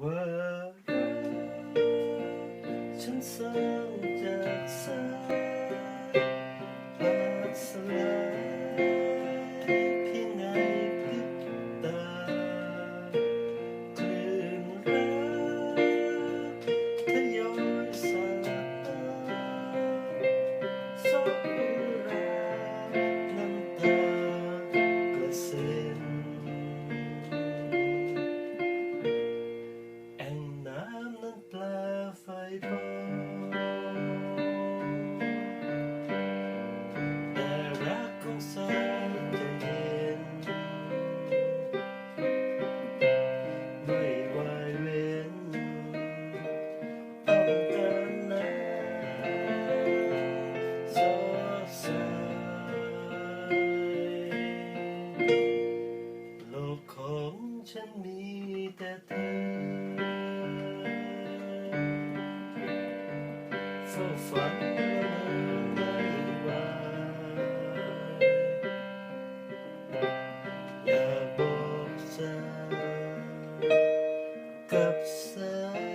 ว่าฉันสร้างจากสายปาดสลายเพียงในพริบตาคลื่นรักทยอยสาดสอบราน้ำตากระเซ็ ฉันมีแต่เธอเฝ้าฝันไม่ไหวอยากบอกสากับสา